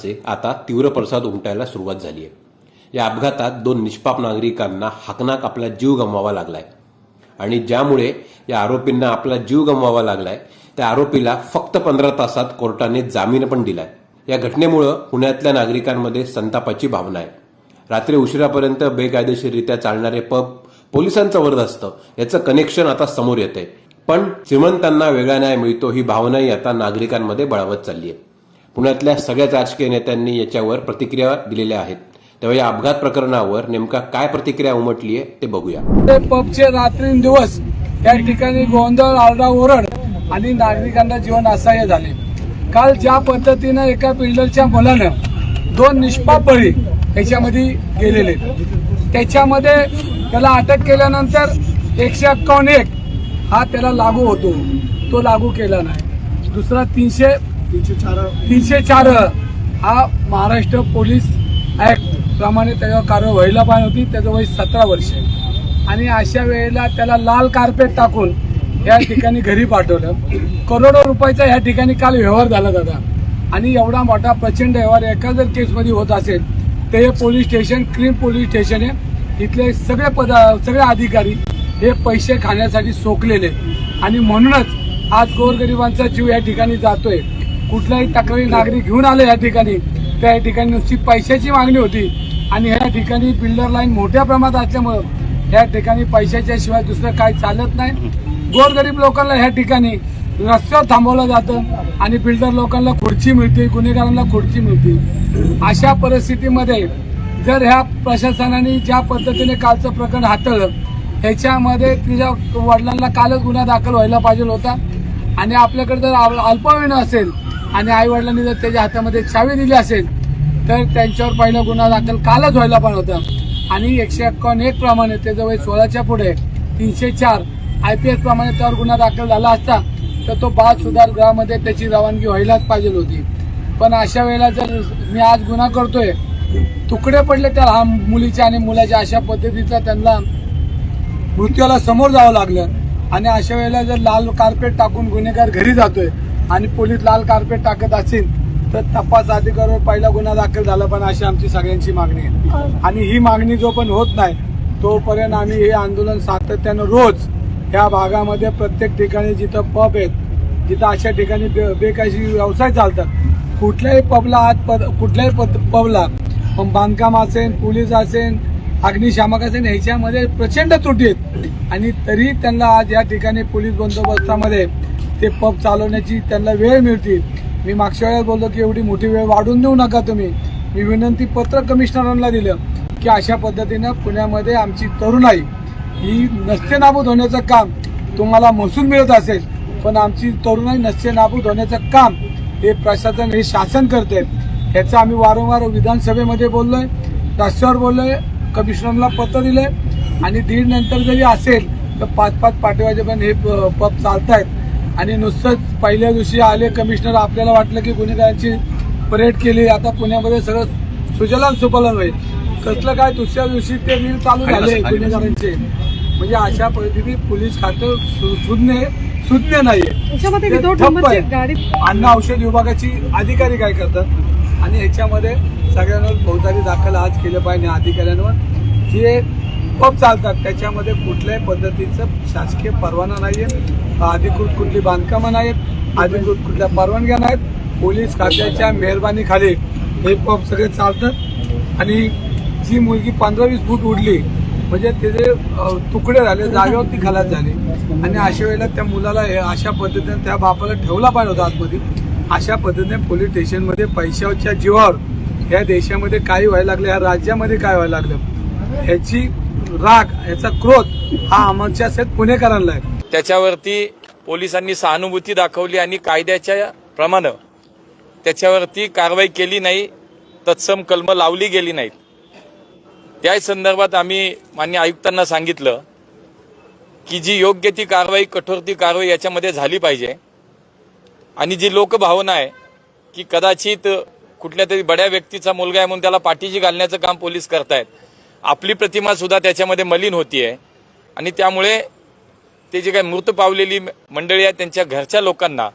अपघाताचे आता तीव्र पडसाद उमटायला सुरुवात झाली आहे या अपघातात दोन निष्पाप नागरिकांना हाकनाक आपला जीव गमवावा लागलाय. आणि ज्यामुळे या आरोपींना आपला जीव गमवावा लागलाय त्या आरोपीला फक्त पंधरा तासात कोर्टाने जामीन पण दिलाय. या घटनेमुळं पुण्यातल्या नागरिकांमध्ये संतापाची भावना आहे. रात्री उशिरापर्यंत बेकायदेशीररित्या चालणारे पब पोलिसांचं वर्ध असतं याचं कनेक्शन आता समोर येते पण श्रीमंतांना वेगळा न्याय मिळतो ही भावनाही आता नागरिकांमध्ये बळावत चालली आहे पुण्यातल्या सगळ्याच राजकीय नेत्यांनी याच्यावर प्रतिक्रिया दिलेल्या आहेत. तेव्हा या अपघात प्रकरणावर नेमका काय प्रतिक्रिया उमटली आहे ते बघूया. ते पबचे रात्रींदिवस या ठिकाणी गोंधळ आरडाओरड आणि नागरिकांना जीवन असह्य झाले. काल ज्या पद्धतीनं एका बिल्डरच्या मुलानं दोन निष्पाप बळी याच्यामध्ये गेलेले. त्याच्यामध्ये त्याला अटक केल्यानंतर एकशे अक्कावन्न एक हा त्याला लागू होतो. तो लागू केला नाही. दुसरा तीनशे तीनशे चार. तीनशे चार. हा महाराष्ट्र पोलीस ऍक्ट प्रमाणे त्याच्यावर कारवाई व्हायला पाहिजे होती. त्याचं वय सतरा वर्ष आणि अशा वेळेला त्याला लाल कार्पेट टाकून या ठिकाणी घरी पाठवलं. करोडो रुपयाचा या ठिकाणी काल व्यवहार झाला दादा. आणि एवढा मोठा प्रचंड व्यवहार एका जर केसमध्ये होत असेल तर हे police station crime police station आहे इथले सगळे पद सगळे अधिकारी हे पैसे खाण्यासाठी सोकलेले आणि म्हणूनच आज गोरगरिबांचा जीव या ठिकाणी जातोय. कुठल्याही तक्रारी नागरिक घेऊन आले या ठिकाणी त्या ठिकाणी नुसती पैशाची मागणी होती. आणि ह्या ठिकाणी बिल्डर लाईन मोठ्या प्रमाणात असल्यामुळं या ठिकाणी पैशाच्या शिवाय दुसरं काही चालत नाही. गोरगरीब लोकांना ह्या ठिकाणी रस्त्यावर थांबवलं जातं आणि बिल्डर लोकांना खुर्ची मिळते गुन्हेगारांना खुर्ची मिळते. अशा परिस्थितीमध्ये जर ह्या प्रशासनाने ज्या पद्धतीने कालचं प्रकरण हाताळलं ह्याच्यामध्ये तिच्या वडिलांना कालच गुन्हा दाखल व्हायला पाहिजे होता. आणि आपल्याकडे जर अल्पवेळ अल्पवयीन असेल आणि आईवडिलांनी जर त्याच्या हातामध्ये चावी दिली असेल तर त्यांच्यावर पहिला गुन्हा दाखल कालच व्हायला पण होता. आणि एकशे एक्कावन्न एक प्रमाणे त्याचं वय सोळाच्या पुढे तीनशे चार आय पी एस प्रमाणे त्यावर गुन्हा दाखल झाला असता तर तो बाल सुधार गृहामध्ये त्याची रवानगी व्हायलाच पाहिजे होती. पण अशा वेळेला जर मी आज गुन्हा करतोय तुकडे पडले त्या हा मुलीच्या आणि मुलाच्या अशा पद्धतीचा त्यांना मृत्यूला समोर जावं लागलं. आणि अशा वेळेला जर लाल कार्पेट टाकून गुन्हेगार घरी जातोय आणि पोलीस लाल कार्पेट टाकत असेल तर तपास अधिकाऱ्यावर पहिला गुन्हा दाखल झाला पण अशी आमची सगळ्यांची मागणी आहे. आणि ही मागणी जो पण होत नाही तोपर्यंत आम्ही हे आंदोलन सातत्यानं रोज ह्या भागामध्ये प्रत्येक ठिकाणी जिथं पब आहेत जिथं अशा ठिकाणी बे- बेकायदेशीर व्यवसाय चालतात कुठल्याही पबला आज पद कुठल्याही पद पबला बांधकाम असेल पोलीस असेल अग्निशामक असेल ह्याच्यामध्ये प्रचंड त्रुटी आहेत. आणि तरी त्यांना आज या ठिकाणी पोलीस बंदोबस्तामध्ये ते पब चालवण्याची त्यांना वेळ मिळते मी मागच्या वेळेला बोललो की एवढी मोठी वेळ वाढून देऊ नका तुम्ही. मी विनंती पत्र कमिशनरांना दिलं की अशा पद्धतीनं पुण्यामध्ये आमची तरुणाई ही नसते नाबूद होण्याचं काम तुम्हाला महसूल मिळत असेल पण आमची तरुणाई नसते नाबूद होण्याचं काम हे प्रशासन हे शासन करते. ह्याचं आम्ही वारंवार विधानसभेमध्ये बोललोय रस्त्यावर बोललोय कमिशनरला पत्र दिलंय आणि दीड नंतर जरी असेल तर पाच पाच पाठवायचे पण हे प- चालत आहेत आणि नुसतंच पहिल्या दिवशी आले कमिशनर आपल्याला वाटलं की गुन्हेगारांची परेड केली. आता पुण्यामध्ये सगळं सुजलाम सुफलाम होईल कसलं काय दुसऱ्या दिवशी ते रील चालू झाले गुन्हेगारांचे. म्हणजे अशा परिस्थितीत पोलीस खातं सु- सुज्ञ सुज्ञ नाहीये. गाडी अन्न औषध विभागाची अधिकारी काय करतात? आणि ह्याच्यामध्ये सगळ्यांवर फौजदारी दाखल आज केलं पाहिजे अधिकाऱ्यांवर. जे पंप चालतात. त्याच्यामध्ये कुठल्याही पद्धतीचं शासकीय परवाना नाहीये. अधिकृत कुठली बांधकामं नाहीत अधिकृत कुठल्या परवानग्या नाहीत पोलीस खात्याच्या मेहरबानीखाली हे पब सगळे चालतात. आणि जी मुलगी पंधरा वीस फूट उडली म्हणजे त्याचे तुकडे झाले जागेवरती खालात झाले. आणि अशा वेळेला त्या मुलाला हे अशा पद्धतीने त्या बापाला ठेवला पाहिजे होता आतमध्ये. अशा पद्धतीने पोलीस स्टेशनमध्ये पैशाच्या जीवावर ह्या देशामध्ये काय व्हायला लागलं या राज्यामध्ये काय व्हायला लागलं ह्याची राग याचा क्रोध हा आमच्या सेत पुणेकरांना आहे. त्याच्यावरती पोलिसांनी सहानुभूती दाखवली आणि कायद्याच्या प्रमाणे त्याच्यावरती कारवाई केली नाही तत्सम कलम लावली गेली नाहीत. त्या संदर्भात आम्ही मान्य आयुक्तांना सांगितलं की जी योग्य ती कारवाई कठोर ती कारवाई याच्यामध्ये झाली पाहिजे. आणि जी लोकभावना आहे की कदाचित कुठल्या तरी बड्या व्यक्तीचा मुलगा आहे म्हणून त्याला पाठीशी घालण्याचं काम पोलीस करतायत आपली प्रतिमा सुद्धा त्याच्यामध्ये मलिन होतीये. आणि त्यामुळे ते जे काही मृत पावलेली मंडळी आहे त्यांच्या घरच्या लोकांना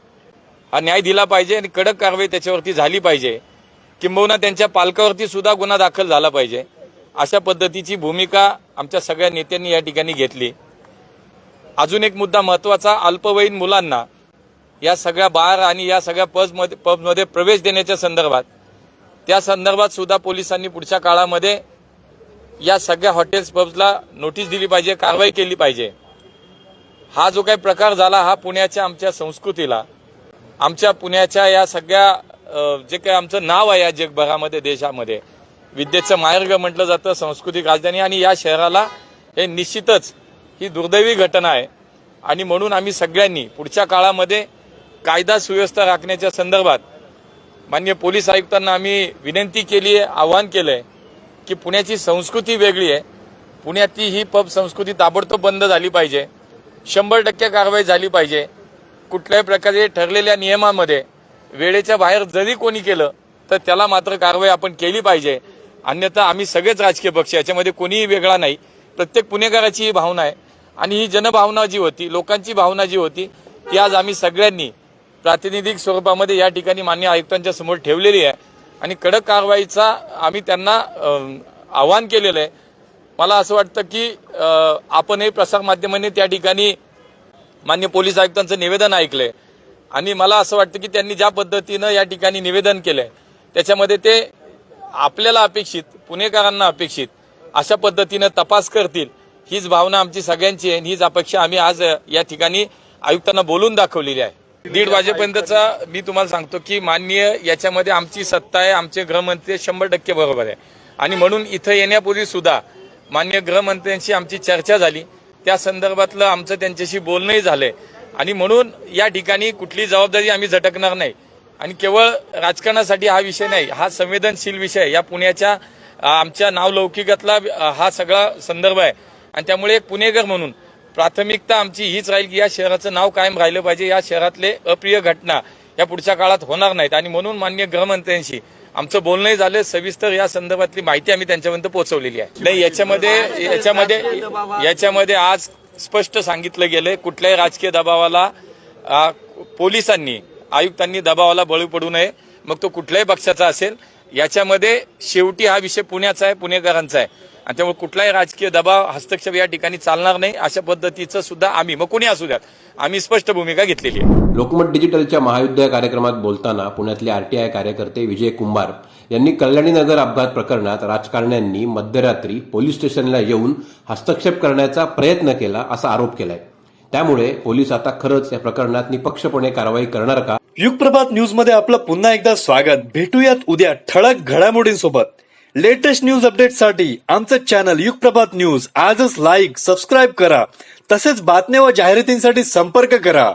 हा न्याय दिला पाहिजे आणि कडक कारवाई त्याच्यावरती झाली पाहिजे. किंबहुना त्यांच्या पालकावरती सुद्धा गुन्हा दाखल झाला पाहिजे. अशा पद्धतीची भूमिका आमच्या सगळ्या नेत्यांनी या ठिकाणी घेतली. अजून एक मुद्दा महत्त्वाचा अल्पवयीन मुलांना या सगळ्या बार आणि या सगळ्या पबमध्ये पबमध्ये प्रवेश देण्याच्या संदर्भात. त्या संदर्भात सुद्धा पोलिसांनी पुढच्या काळामध्ये या सगळ्या हॉटेल्स पब्सला नोटीस दिली पाहिजे कारवाई केली पाहिजे. हा जो काही प्रकार झाला हा पुण्याच्या आमच्या संस्कृतीला आमच्या पुण्याच्या या सगळ्या जे काही आमचं नाव आहे या जगभरामध्ये देशामध्ये विद्येचं मार्ग म्हटलं जातं सांस्कृतिक राजधानी आणि या शहराला हे निश्चितच ही दुर्दैवी घटना आहे. आणि म्हणून आम्ही सगळ्यांनी पुढच्या काळामध्ये कायदा सुव्यवस्था राखण्याच्या संदर्भात मान्य पोलीस आयुक्तांना आम्ही विनंती केली आहे आवाहन केलं आहे की पुण्याची संस्कृती वेगळी आहे. पुण्यातली ही पब संस्कृती ताबडतोब बंद झाली पाहिजे. शंभर टक्के कारवाई झाली पाहिजे. कुठल्याही प्रकारे ठरलेल्या नियमामध्ये वेळेच्या बाहेर जरी कोणी केलं तर त्याला मात्र कारवाई आपण केली पाहिजे. अन्यथा आम्ही सगळेच राजकीय पक्ष याच्यामध्ये कोणीही वेगळा नाही. प्रत्येक पुणेकराची ही भावना आहे. आणि ही जनभावना जी होती लोकांची भावना जी होती ती आज आम्ही सगळ्यांनी प्रातिनिधिक स्वरूपामध्ये या ठिकाणी मान्य आयुक्तांच्या समोर ठेवलेली आहे. आणि कडक कारवाईचा आम्ही त्यांना आवाहन केलेलं आहे. मला असं वाटतं की आपणही आपण हे प्रसारमाध्यमांनी त्या ठिकाणी मान्य पोलीस आयुक्तांचं निवेदन ऐकलंय. आणि मला असं वाटतं की त्यांनी ज्या पद्धतीनं या ठिकाणी निवेदन केलंय त्याच्यामध्ये ते आपल्याला अपेक्षित पुणेकरांना अपेक्षित अशा पद्धतीनं तपास करतील हीच भावना आमची सगळ्यांची आहे आणि हीच अपेक्षा आम्ही आज या ठिकाणी आयुक्तांना बोलून दाखवलेली आहे. दीड वाजेपर्यंतचा मी तुम्हाला सांगतो की माननीय याच्यामध्ये आमची सत्ता आहे आमचे गृहमंत्री शंभर टक्के बरोबर आहे. आणि म्हणून इथं येण्यापूर्वी सुद्धा मान्य गृहमंत्र्यांशी आमची चर्चा झाली. त्या संदर्भातलं आमचं त्यांच्याशी बोलणंही झालंय. आणि म्हणून या ठिकाणी कुठली जबाबदारी आम्ही झटकणार नाही. आणि केवळ राजकारणासाठी हा विषय नाही हा संवेदनशील विषय या पुण्याच्या आमच्या नावलौकिकातला हा सगळा संदर्भ आहे. आणि त्यामुळे एक पुणेकर म्हणून प्राथमिकता आमची हीच राहील की या शहराचं नाव कायम राहिलं पाहिजे. या शहरातले अप्रिय घटना या पुढच्या काळात होणार नाहीत. आणि म्हणून मान्य गृहमंत्र्यांशी आमचं बोलणंही झालं. सविस्तर या संदर्भातली माहिती आम्ही त्यांच्यापर्यंत पोहोचवलेली आहे. नाही याच्यामध्ये याच्यामध्ये याच्यामध्ये आज स्पष्ट सांगितलं गेलंय. कुठल्याही राजकीय दबावाला पोलिसांनी आयुक्तांनी दबावाला बळी पडू नये. मग तो कुठल्याही पक्षाचा असेल. याच्यामध्ये शेवटी हा विषय पुण्याचा आहे पुणेकरांचा आहे. आणि त्यामुळे कुठलाही राजकीय दबाव हस्तक्षेप या ठिकाणी चालणार नाही. अशा पद्धतीचं सुद्धा आम्ही मग कोणी असू द्यात? आम्ही स्पष्ट भूमिका घेतलेली आहे. लोकमत डिजिटलच्या महायुद्ध या कार्यक्रमात बोलताना पुण्यातले आरटीआय कार्यकर्ते विजय कुंभार यांनी कल्याणी नगर अपघात प्रकरणात राजकारण्यांनी मध्यरात्री पोलीस स्टेशनला येऊन हस्तक्षेप करण्याचा प्रयत्न केला असा आरोप केलाय. त्यामुळे पोलीस आता खरंच या प्रकरणात निपक्षपणे कारवाई करणार का? युगप्रभात न्यूजमध्ये आपलं पुन्हा एकदा स्वागत. भेटूयात उद्या ठळक घडामोडींसोबत. लेटेस्ट न्यूज अपडेटसाठी आमचं चॅनल युगप्रभात न्यूज. आजच लाईक सबस्क्राईब करा. तसेच बातम्या व जाहिरातींसाठी संपर्क करा.